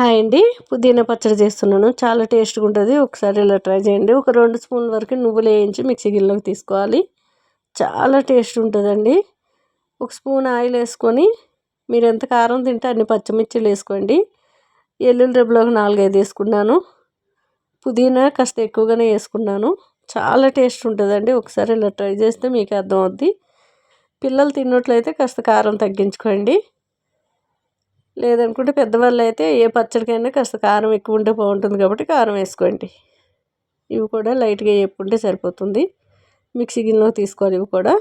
Hi అండి పుదీనా పచ్చడి చేస్తున్నాను. చాలా టేస్ట్గా ఉంటుంది ఒకసారి ఇలా ట్రై చేయండి. ఒక రెండు స్పూన్ల వరకు నువ్వులు వేయించి మిక్సీ గిన్నెలోకి తీసుకోవాలి. చాలా టేస్ట్ ఉంటుందండి ఒక స్పూన్ ఆయిల్ వేసుకొని మీరు ఎంత కారం తింటే అన్ని పచ్చిమిర్చిలు వేసుకోండి. ఎల్లుల్లి ఒక నాలుగైదు వేసుకున్నాను. పుదీనా కాస్త ఎక్కువగానే వేసుకున్నాను. చాలా టేస్ట్ ఉంటుందండి ఒకసారి ఇలా ట్రై చేస్తే మీకు అర్థమవుద్ది. పిల్లలు తిన్నట్లయితే కాస్త కారం తగ్గించుకోండి. లేదనుకుంటే పెద్దవాళ్ళు అయితే ఏ పచ్చడికైనా కాస్త కారం ఎక్కువ ఉంటే బాగుంటుంది కాబట్టి కారం వేసుకోండి. ఇవి కూడా లైట్గా వేపుకుంటే సరిపోతుంది. మిక్సీ గిన్నెలో తీసుకోవాలి ఇవి కూడా.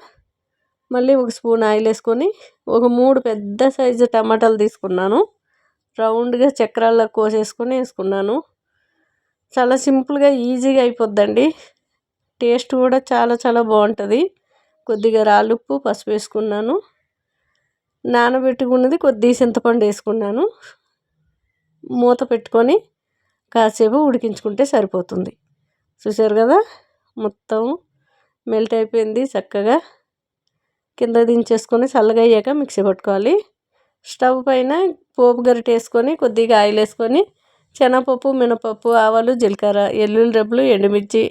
మళ్ళీ ఒక స్పూన్ ఆయిల్ వేసుకొని ఒక మూడు పెద్ద సైజు టమాటాలు తీసుకున్నాను. రౌండ్గా చక్రాల్లో కోసేసుకొని వేసుకున్నాను. చాలా సింపుల్గా ఈజీగా అయిపోద్దండి. టేస్ట్ కూడా చాలా చాలా బాగుంటుంది. కొద్దిగా రాళ్ళుప్పు పసుపు వేసుకున్నాను. నానబెట్టుకున్నది కొద్దిగా చింతపండు వేసుకున్నాను. మూత పెట్టుకొని కాసేపు ఉడికించుకుంటే సరిపోతుంది. చూసారు కదా? మొత్తం మెల్ట్ అయిపోయింది చక్కగా. కింద దించేసుకొని చల్లగా అయ్యాక మిక్సీ పట్టుకోవాలి. స్టవ్ పైన పోపు గరిట వేసుకొని కొద్దిగా ఆయిల్ వేసుకొని శనగపప్పు మినపప్పు ఆవాలు జీలకర్ర ఎల్లుల్లి రెబ్బలు ఎండుమిర్చి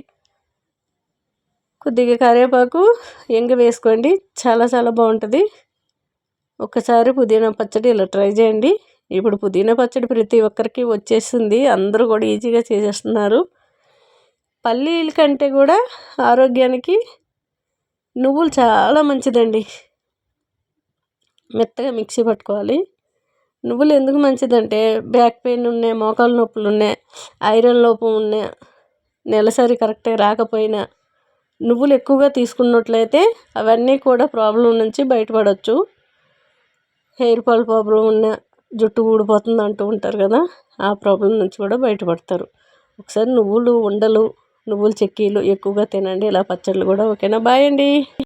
కొద్దిగా కరివేపాకు ఎంగ వేసుకోండి. చాలా చాలా బాగుంటుంది. ఒక్కసారి పుదీనా పచ్చడి ఇలా ట్రై చేయండి. ఇప్పుడు పుదీనా పచ్చడి ప్రతి ఒక్కరికి వచ్చేసింది. అందరూ కూడా ఈజీగా చేసేస్తున్నారు. పల్లీల కంటే కూడా ఆరోగ్యానికి నువ్వులు చాలా మంచిదండి. మెత్తగా మిక్సీ పట్టుకోవాలి. నువ్వులు ఎందుకు మంచిదంటే బ్యాక్ పెయిన్ ఉన్నాయి మోకాలు నొప్పులు ఉన్నాయి ఐరన్ లోపం ఉన్నాయి నెలసరి కరెక్ట్గా రాకపోయినా నువ్వులు ఎక్కువగా తీసుకున్నట్లయితే అవన్నీ కూడా ప్రాబ్లం నుంచి బయటపడవచ్చు హెయిర్ ఫాల్ ప్రాబ్లం ఉన్న జుట్టు ఊడిపోతుంది అంటూ ఉంటారు కదా ఆ ప్రాబ్లం నుంచి కూడా బయటపడతారు. ఒకసారి నువ్వులు ఉండలు నువ్వుల చెక్కీలు ఎక్కువగా తినండి. ఇలా పచ్చళ్ళు కూడా ఓకేనా? బాయ్ అండి.